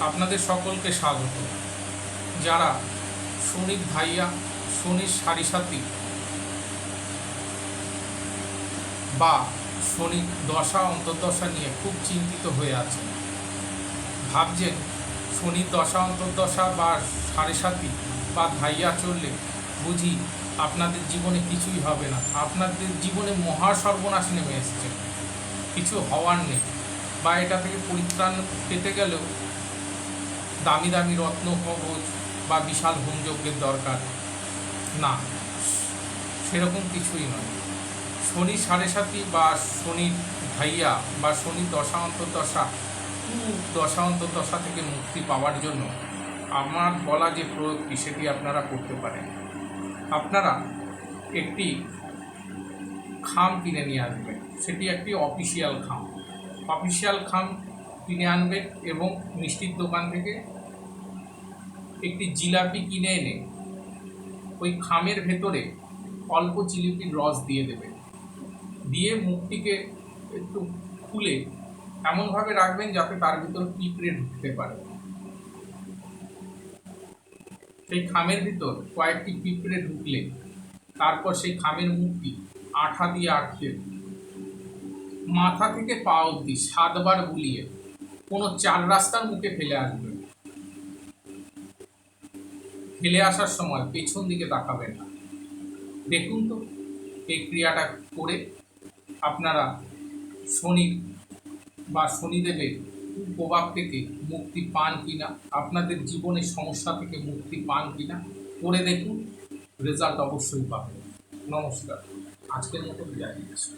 আপনাদের সকলকে স্বাগত। যারা শনির ভাইয়া শনির সারি সাথী বা শনির দশা, অন্তর্দশা নিয়ে খুব চিন্তিত হয়ে আছেন, ভাবছেন শনির দশা, অন্তর্দশা বা সাড়ে সাথী বা ধাইয়া চললে বুঝি আপনাদের জীবনে কিছুই হবে না। আপনাদের জীবনে মহা সর্বনাশ নেমে এসছে। কিছু হওয়ার নেই। বা এটা থেকে পরিত্রাণ পেতে গেলেও দামি দামি রত্ন কবচ বা বিশাল হোমযজ্ঞের দরকার। না, সেরকম কিছুই নয়। শনি সাড়ে সাথী বা শনির ভাইয়া বা শনি দশা অন্তর্দশা দশা অন্তর্দশা থেকে মুক্তি পাওয়ার জন্য আমার বলা যে প্রয়োগটি সেটি আপনারা করতে পারেন। আপনারা একটি খাম কিনে নিয়ে আসবেন। সেটি একটি অফিসিয়াল খাম। অফিসিয়াল খাম কিনে আনবেন এবং মিষ্টির দোকান থেকে একটি জিলাপি কিনে এনে ওই খামের ভেতরে অল্প জিলিপির রস দিয়ে দেবেন দিয়ে মুখটিকে একটু খুলে এমনভাবে রাখবেন যাতে তার ভিতর পিঁপড়ে ঢুকতে পারে। সেই খামের ভিতর কয়েকটি পিঁপড়ে ঢুকলে তারপর সেই খামের মুখটি আঠা দিয়ে আটকে মাথা থেকে পা অবধি সাতবার বুলিয়ে কোনো চার রাস্তার মুখে ফেলে আসবেন ফেলে আসার সময় পেছন দিকে তাকাবেন না। দেখুন তো, এই ক্রিয়াটা করে আপনারা শনি বা শনিদেবের প্রভাব থেকে মুক্তি পান কিনা, আপনাদের জীবনের সমস্যা থেকে মুক্তি পান কিনা, করে দেখুন। রেজাল্ট অবশ্যই পাবেন। নমস্কার। আজকের মতো বিদায় নিচ্ছি।